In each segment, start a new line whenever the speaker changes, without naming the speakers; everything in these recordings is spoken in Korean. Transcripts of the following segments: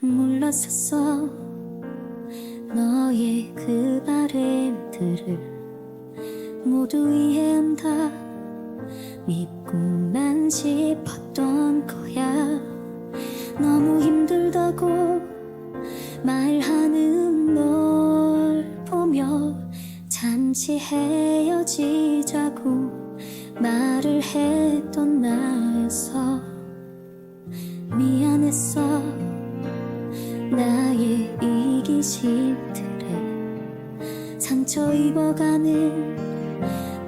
물러섰어. 너의 그 바램들을 모두 이해한다. 믿고만 싶었던 거야. 너무 힘들다고 말하는 널 보며 잠시 헤어지자고 말을 했던 나 나의 이기심들에 상처 입어가는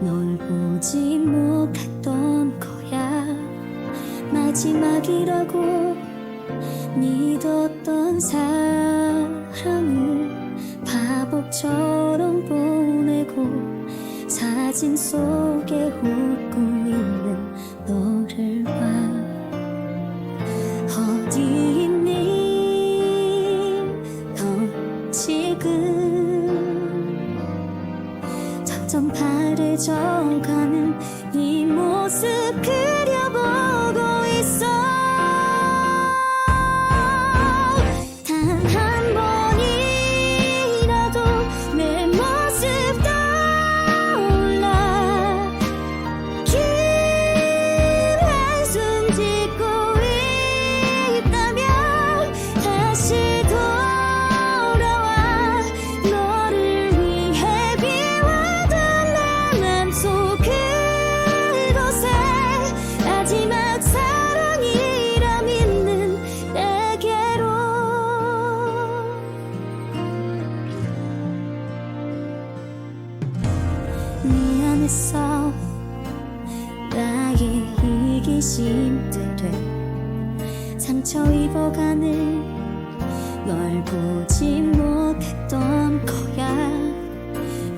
널 보지 못했던 거야. 마지막이라고 믿었던 사랑을 바보처럼 보내고 사진 속에 웃 지금 점점 바래져가는 이 모습. 그 미안했어. 나의 이기심들에 상처 입어가는 널 보지 못했던 거야.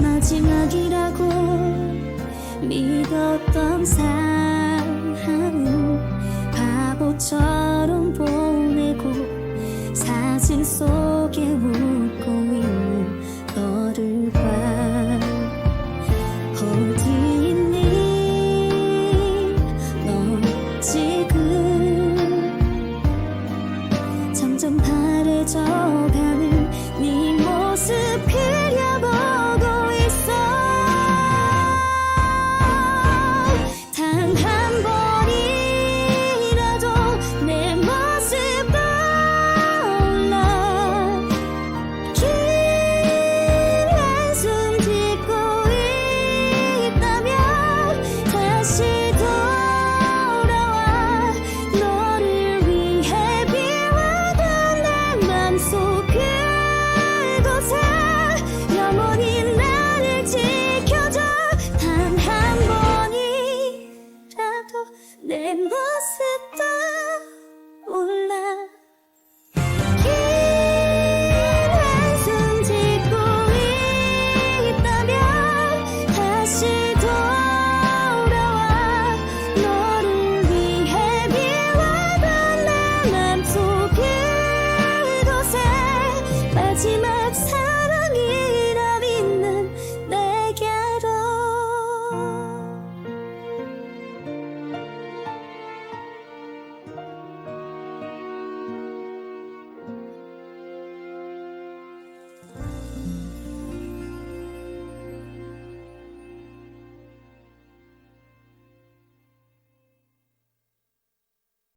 마지막이라고 믿었던 사랑 只